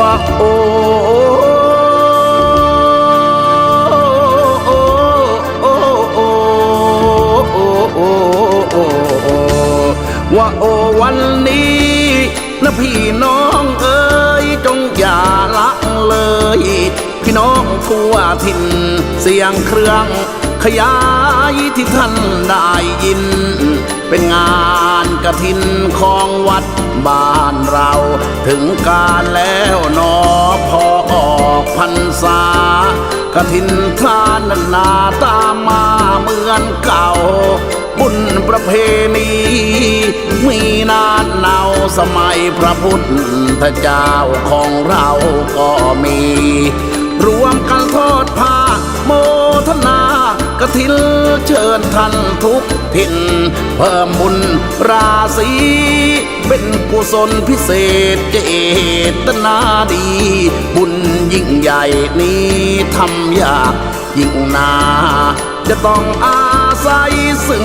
ว่าโอ้โอว่าโอวันนี้นะพี่น้องเอ๋ยจงอย่าละเลย พี่น้องทั่วถิ่นเสียงเครื่อง ขยายที่ท่านได้ยิน เป็นงานกระถินของวัดบ้านเรา ถึงการแล้วนอพอออกพรรษากระถินทานนานาตามมาเหมือนเก่า บุญประเพณีมีนานเนาสมัยพระพุทธเจ้าของเราก็มี รวมกันทอดผ้าโมทนา กฐินเชิญท่านทุกถิ่นเพิ่มบุญราศีเป็นกุศลพิเศษเจตนาดี บุญยิ่งใหญ่นี้ทำยากยิ่งนาจะต้องอาศัยซึ่ง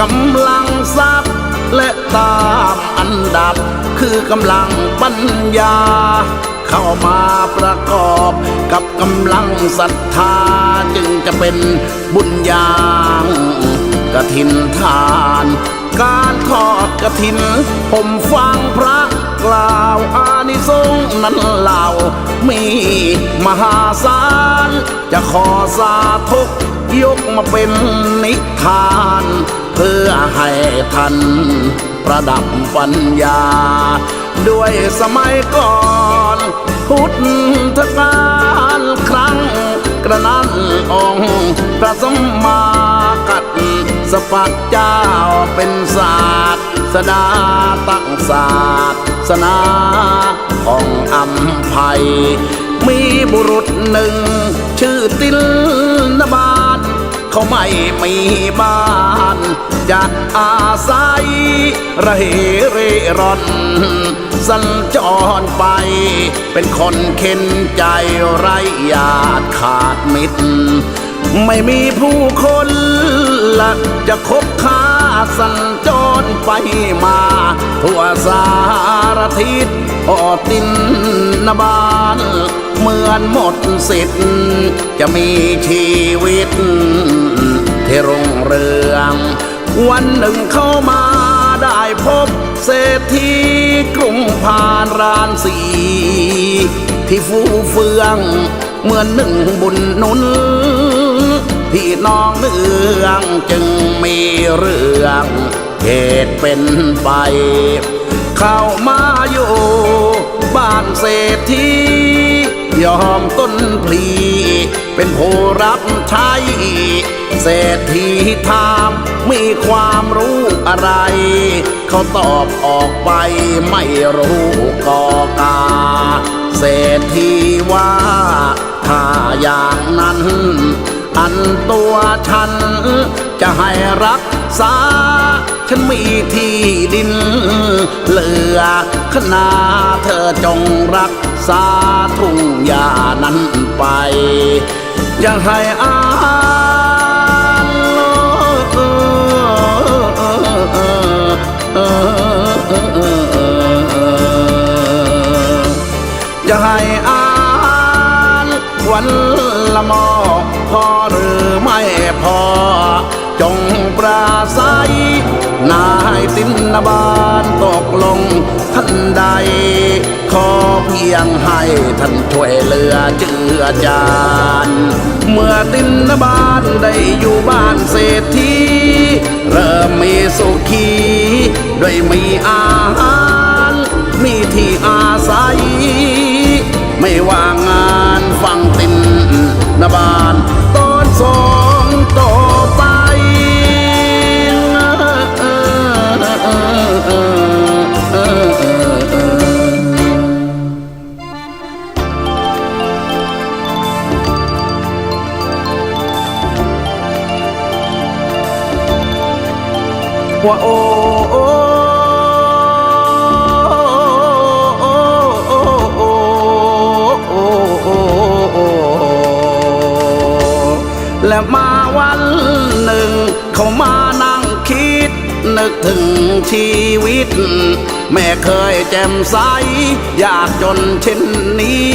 กำลังทรัพย์ และตามอันดับคือกำลังปัญญา เข้ามาประกอบกับกำลังศรัทธาจึงจะเป็นบุญญางกฐินทาน การทอดกฐิน ผมฟังพระกล่าวอานิสงส์นั้นเล่า มีมหาศาล จะขอสาธุกยกมาเป็นนิทาน เพื่อให้ท่านประดับปัญญา ด้วยสมัยก่อน พุทธกาลครั้งกระนั้นองค์พระสมมากัดสปักเจ้าเป็นศาสตร์สดาตั้งศาสสนาของอัมภัย มีบุรุษหนึ่ง ชื่อติลนบา เขาไม่มีบ้าน จะอาศัยระเหเร่ร่อน สัญจรไป เป็นคนเข็นใจไรญาติขาดมิตร ไม่มีผู้คนละจะคบค้าสัญจรไปมา ทั่วสารทิศออตินนบานเหมือนหมดสิทธิ์จะมีชีวิต ที่รุ่งเรือง วันหนึ่งเข้ามาได้พบเศรษฐีกรุงพานรานสี ที่ฟูเฟืองเหมือนหนึ่งบุญนุนพี่น้องเนืองจึงมีเรื่องเหตุเป็นไป เข้ามาอยู่บ้านเศรษฐี ยอมต้นพลี เป็นผู้รับใช้เศรษฐีถามมีความรู้อะไร เขาตอบออกไปไม่รู้กอกา เศรษฐีว่า ถ้าอย่างนั้น อันตัวฉันจะให้รักษา ฉันมีที่ดินเหลือขนาเธอจงรักษาทุ่งหญ้านั้นไป อย่าให้อาอย่าให้อานวันละหมอพอ ใด ขอเพียงให้ท่านช่วยเหลือเจือจานเมื่อตินนบานได้อยู่บ้านเศรษฐีเริ่มมีสุขีด้วยมีอาหาร มีที่อาศัย ไม่ว่างานฟังตินนบาน ว่าโอ้และมาวันหนึ่ง เขามานั่งคิด นึกถึงชีวิต แม่เคยแจ่มใส อยากจนเช่นนี้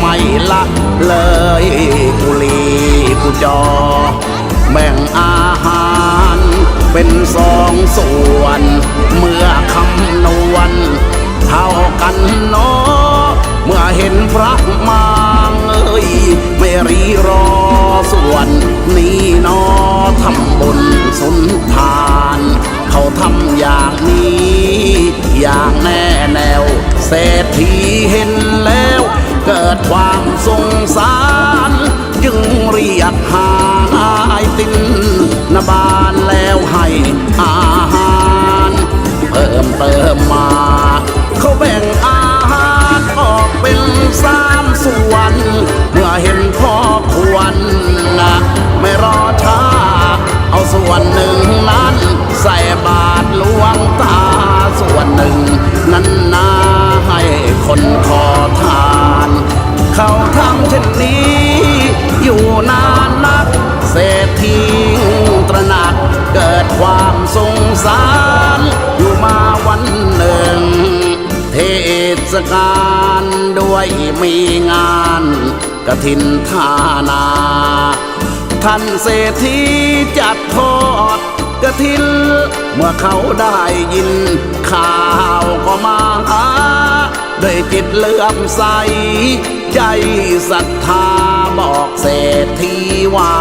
ไม่ละเลยกุลีกุจอ แบ่งอาหารเป็นสองส่วน เมื่อคำนวณเท่ากันเนาะเมื่อเห็นพระมาเอ้ยไม่รีรอส่วน นี้นอทำบุญสุนทาน เขาทำอย่างนี้ อย่างแน่แนวเศรษฐีเห็นแล้ว เกิดความสงสาร จึงเรียกหาอตินนบานแล้วให้อาหาร เพิ่มเติมมา เขาแบ่ง ศกาลด้วยมีงานกระถินทานา ท่านเศรษฐีจัดทอดกระถิน เมื่อเขาได้ยิน ข่าวก็มาหาด้วยจิตเลื่อมใส ใจศรัทธาบอกเศรษฐีว่า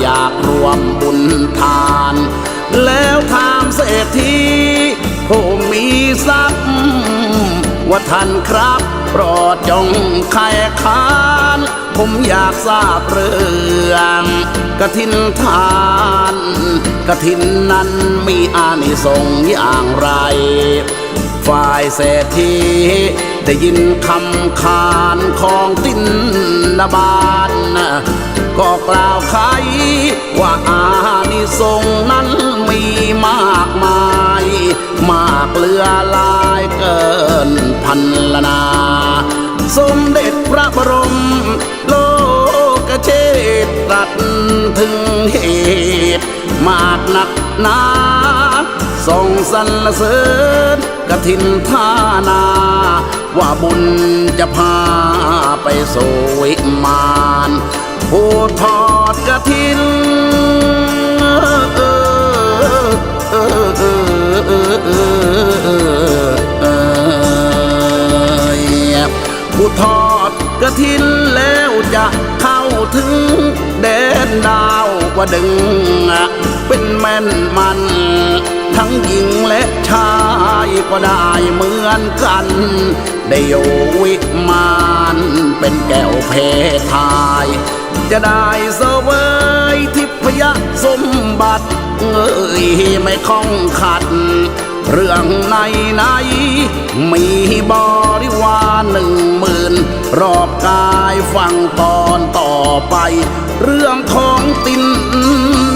อยากรวมบุญทาน แล้วถามเศรษฐีผู้มีทรัพย์ ว่าท่านครับโปรดจงไขคานผมอยากทราบเรื่องกฐินทานกฐินนั้นมีอานิสงส์อย่างไร ฝ่ายเศรษฐีได้ยินคำขานของตินนบาน ก็กล่าวไขว่าอานิสงส์นั้นมีมากมาย มากเลือลายเกินพันลนา สมเด็จพระบรม โลกเชษตรัสถึงเหตุ มากหนักหนาส่งสรรเสริญกฐินทานา ว่าบุญจะพาไปสู่วิมาน ผู้ทอดกฐินผู้ทอดกระถินแล้วจะเข้าถึงแดนดาวกว่าดึง เป็นแม่นมัน ทั้งหญิงและชายก็ได้เหมือนกัน ได้อยู่วิมานเป็นแก้วเพทาย จะได้เสวยทิพยสมบัติ เอ้ยไม่คล้องขัด เรื่องในในมีบริวารหนึ่งหมื่นรอบกายฟังตอนต่อไป เรื่องของติน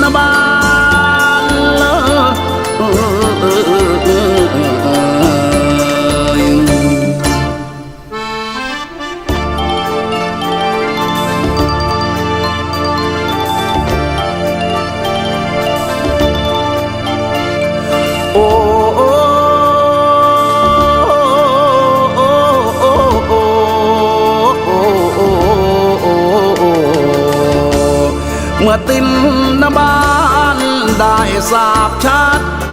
นบา โอ้เมื่อติมนบานได้สาบชัด